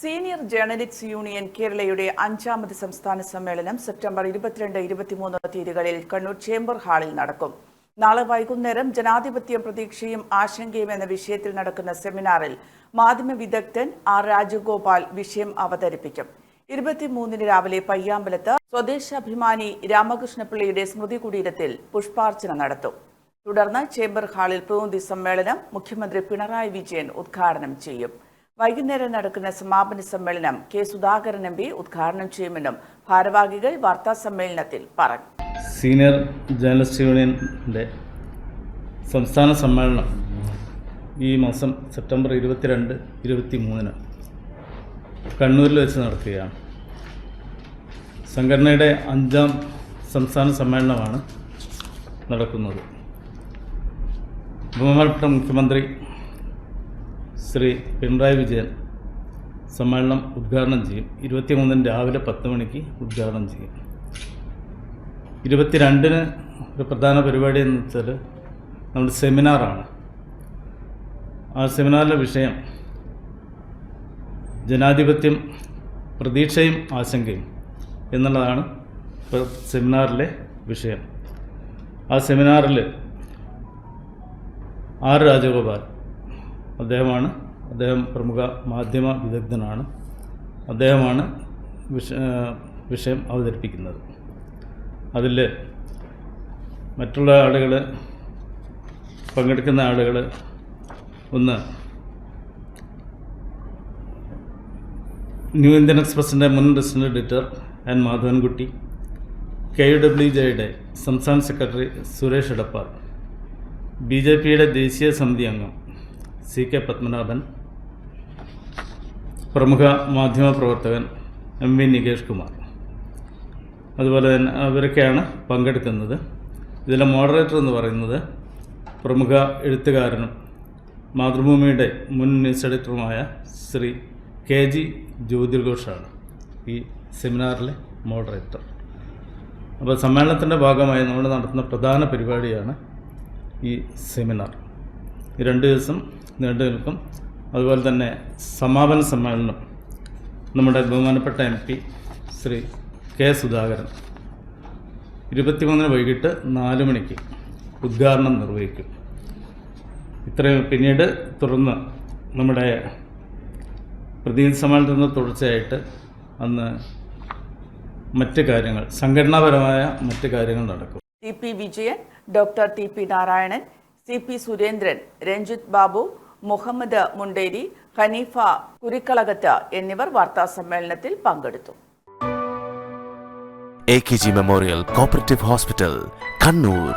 Senior journalist union കേരളയുടെ അഞ്ചാമത് സംസ്ഥാന സമ്മേളനം സെപ്റ്റംബർ ഇരുപത്തിരണ്ട് ഇരുപത്തിമൂന്ന് തീയതികളിൽ കണ്ണൂർ ചേംബർ ഹാളിൽ നടക്കും. നാളെ വൈകുന്നേരം ജനാധിപത്യം പ്രതീക്ഷയും ആശങ്കയും എന്ന വിഷയത്തിൽ നടക്കുന്ന സെമിനാറിൽ മാധ്യമ വിദഗ്ധൻ ആർ രാജഗോപാൽ വിഷയം അവതരിപ്പിക്കും. ഇരുപത്തിമൂന്നിന് രാവിലെ പയ്യാമ്പലത്ത് സ്വദേശാഭിമാനി രാമകൃഷ്ണപിള്ളയുടെ സ്മൃതി കുടീരത്തിൽ പുഷ്പാർച്ചന നടത്തും. തുടർന്ന് ചേംബർ ഹാളിൽ പ്രതിനിധി സമ്മേളനം മുഖ്യമന്ത്രി പിണറായി വിജയൻ ഉദ്ഘാടനം ചെയ്യും. വൈകുന്നേരം നടക്കുന്ന സമാപന സമ്മേളനം കെ സുധാകരൻ എം പി ഉദ്ഘാടനം ചെയ്യുമെന്നും ഭാരവാഹികൾ വാർത്താ സമ്മേളനത്തിൽ പറഞ്ഞു. സീനിയർ ജേർണലിസ്റ്റ് യൂണിയന്റെ സംസ്ഥാന സമ്മേളനം ഈ മാസം സെപ്റ്റംബർ ഇരുപത്തിരണ്ട് ഇരുപത്തി മൂന്നിന് കണ്ണൂരിൽ വെച്ച് നടക്കുകയാണ്. സംഘടനയുടെ അഞ്ചാം സംസ്ഥാന സമ്മേളനമാണ് നടക്കുന്നത്. ബഹുമാനപ്പെട്ട മുഖ്യമന്ത്രി ശ്രീ പിണറായി വിജയൻ സമ്മേളനം ഉദ്ഘാടനം ചെയ്യും. ഇരുപത്തിമൂന്നിന് രാവിലെ പത്ത് മണിക്ക് ഉദ്ഘാടനം ചെയ്യും. ഇരുപത്തിരണ്ടിന് ഒരു പ്രധാന പരിപാടി എന്ന് വെച്ചാൽ നമ്മുടെ സെമിനാറാണ് ആ സെമിനാറിലെ വിഷയം ജനാധിപത്യം പ്രതീക്ഷയും ആശങ്കയും എന്നുള്ളതാണ് സെമിനാറിലെ വിഷയം. ആ സെമിനാറിൽ ആർ രാജഗോപാൽ അദ്ദേഹമാണ്. അദ്ദേഹം പ്രമുഖ മാധ്യമ വിദഗ്ധനാണ്. അദ്ദേഹമാണ് വിഷ വിഷയം അവതരിപ്പിക്കുന്നത്. അതിൽ മറ്റുള്ള ആളുകൾ പങ്കെടുക്കുന്ന ആളുകൾ ഒന്ന് ന്യൂ ഇന്ത്യൻ എക്സ്പ്രസിന്റെ മുൻ resident editor N Madhavankutty K W ജെയുടെ സംസ്ഥാന secretary Suresh Edappal B J പിയുടെ ദേശീയ സമിതി അംഗം സി കെ പത്മനാഭൻ പ്രമുഖ മാധ്യമപ്രവർത്തകൻ എം വി നികേഷ് കുമാർ. അതുപോലെ തന്നെ അവരൊക്കെയാണ് പങ്കെടുക്കുന്നത്. ഇതിലെ മോഡറേറ്റർ എന്ന് പറയുന്നത് പ്രമുഖ എഴുത്തുകാരനും മാതൃഭൂമിയുടെ മുൻ ന്യൂസ് എഡിറ്ററുമായ ശ്രീ കെ ജി ജ്യോതിർഘോഷാണ് ഈ സെമിനാറിലെ മോഡറേറ്റർ അപ്പോൾ സമ്മേളനത്തിന്റെ ഭാഗമായി നമ്മൾ നടത്തുന്ന പ്രധാന പരിപാടിയാണ് ഈ സെമിനാർ. രണ്ട് ദിവസം നീണ്ടു നിൽക്കും അതുപോലെ തന്നെ സമാപന സമ്മേളനം നമ്മുടെ ബഹുമാനപ്പെട്ട M P Shri K Sudhakaran. ഇരുപത്തിമൂന്നിന് വൈകിട്ട് നാല് മണിക്ക് ഉദ്ഘാടനം നിർവഹിക്കും. ഇത്രയും പിന്നീട് തുടർന്ന് നമ്മുടെ പ്രതിനിധി സമ്മേളനത്തിന്റെ തുടർച്ചയായിട്ട് അന്ന് മറ്റ് കാര്യങ്ങൾ സംഘടനാപരമായ മറ്റ് കാര്യങ്ങൾ നടക്കും. T P Vijayan doctor T P Narayanan C P Surendran Ranjith Babu Muhammad Munderi Hanifa Kurikkalakath എന്നിവർ വാർത്താ സമ്മേളനത്തിൽ പങ്കെടുത്തു. A K G memorial cooperative hospital Kannur